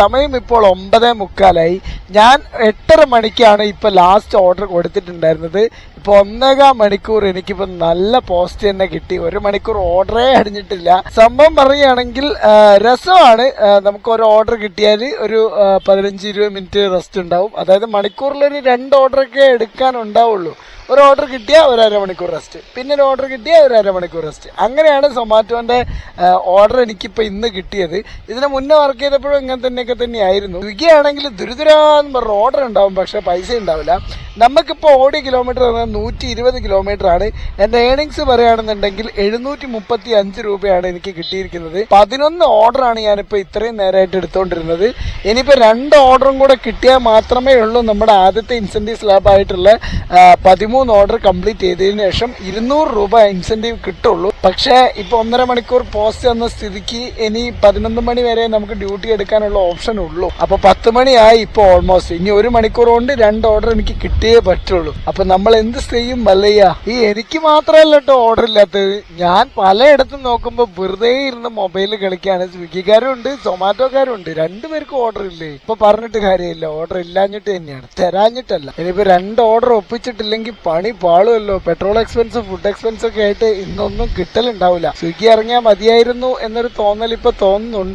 സമയം ഇപ്പോൾ ഒമ്പതേ മുക്കാലായി. ഞാൻ എട്ടര മണിക്കാണ് ഇപ്പോൾ ലാസ്റ്റ് ഓർഡർ കൊടുത്തിട്ടുണ്ടായിരുന്നത്. ഇപ്പൊ ഒന്നേകാം മണിക്കൂർ എനിക്കിപ്പോ നല്ല പോസ്റ്റ് തന്നെ കിട്ടി. ഒരു മണിക്കൂർ ഓർഡറേ അടിഞ്ഞിട്ടില്ല. സംഭവം പറയുകയാണെങ്കിൽ രസമാണ്. നമുക്ക് ഒരു ഓർഡർ കിട്ടിയാൽ ഒരു പതിനഞ്ച് ഇരുപത് മിനിറ്റ് റെസ്റ്റ് ഉണ്ടാവും. അതായത് മണിക്കൂറിൽ ഒരു രണ്ട് ഓർഡറൊക്കെ എടുക്കാൻ ഉണ്ടാവുള്ളൂ. ഒരു ഓർഡർ കിട്ടിയാൽ ഒരു അരമണിക്കൂർ റെസ്റ്റ് പിന്നെ ഒരു ഓർഡർ കിട്ടിയാൽ ഒരു അരമണിക്കൂർ റെസ്റ്റ് അങ്ങനെയാണ് സൊമാറ്റോന്റെ ഓർഡർ എനിക്കിപ്പോൾ ഇന്ന് കിട്ടിയത്. ഇതിന് മുന്നേ വർക്ക് ചെയ്തപ്പോഴും ഇങ്ങനെ തന്നെയൊക്കെ തന്നെയായിരുന്നു. സ്വിഗ്ഗി ദുരിതുരാന്ന് പറഞ്ഞ ഓർഡർ ഉണ്ടാവും പക്ഷേ പൈസ ഉണ്ടാവില്ല. നമുക്കിപ്പോൾ ഓടിയ കിലോമീറ്റർ പറഞ്ഞാൽ നൂറ്റി ഇരുപത് കിലോമീറ്റർ ആണ്. എന്റെ ഏണിങ്സ് പറയുകയാണെന്നുണ്ടെങ്കിൽ എഴുന്നൂറ്റി മുപ്പത്തി അഞ്ച് രൂപയാണ് എനിക്ക് കിട്ടിയിരിക്കുന്നത്. പതിനൊന്ന് ഓർഡറാണ് ഞാനിപ്പോൾ ഇത്രയും നേരമായിട്ട് എടുത്തുകൊണ്ടിരുന്നത് ഇനിയിപ്പോൾ രണ്ട് ഓർഡറും കൂടെ കിട്ടിയാൽ മാത്രമേ ഉള്ളൂ നമ്മുടെ ആദ്യത്തെ ഇൻസെന്റീവ് സ്ലാബായിട്ടുള്ള പതിമൂന്ന് പതിമൂന്ന് ഓർഡർ കംപ്ലീറ്റ് ചെയ്തതിനു ശേഷം ഇരുന്നൂറ് രൂപ ഇൻസെന്റീവ് കിട്ടുള്ളൂ. പക്ഷേ ഇപ്പൊ ഒന്നര മണിക്കൂർ പോസ്റ്റ് എന്ന സ്ഥിതിക്ക് ഇനി പതിനൊന്ന് മണി വരെ നമുക്ക് ഡ്യൂട്ടി എടുക്കാനുള്ള ഓപ്ഷൻ ഉള്ളൂ. അപ്പൊ പത്ത് മണിയായി ഇപ്പൊ ഓൾമോസ്റ്റ് ഇനി ഒരു മണിക്കൂർ കൊണ്ട് രണ്ട് ഓർഡർ എനിക്ക് കിട്ടിയേ പറ്റുള്ളൂ. അപ്പൊ നമ്മൾ എന്ത് ചെയ്യും മല്ലയ്യ? ഈ എനിക്ക് മാത്രമല്ല കേട്ടോ ഓർഡർ ഇല്ലാത്തത്. ഞാൻ പലയിടത്തും നോക്കുമ്പോൾ വെറുതെ ഇരുന്ന് മൊബൈൽ കളിക്കാണ്. സ്വിഗ്ഗിക്കാരും ഉണ്ട് ഉണ്ട് രണ്ടുപേർക്കും ഓർഡർ ഇല്ലേ? ഇപ്പൊ പറഞ്ഞിട്ട് കാര്യമില്ല. ഓർഡർ ഇല്ലാഞ്ഞിട്ട് തന്നെയാണ്. തരാഞ്ഞിട്ടല്ല. ഇനിയിപ്പോ രണ്ട് ഓർഡർ ഒപ്പിച്ചിട്ടില്ലെങ്കിൽ പണി പാളുമല്ലോ. പെട്രോൾ എക്സ്പെൻസ് ഫുഡ് എക്സ്പെൻസ് ഒക്കെ ആയിട്ട് ഇന്നൊന്നും കിട്ടലുണ്ടാവില്ല. സ്വിഗ്ഗി ഇറങ്ങിയാൽ മതിയായിരുന്നു എന്നൊരു തോന്നൽ ഇപ്പൊ തോന്നുന്നുണ്ട്.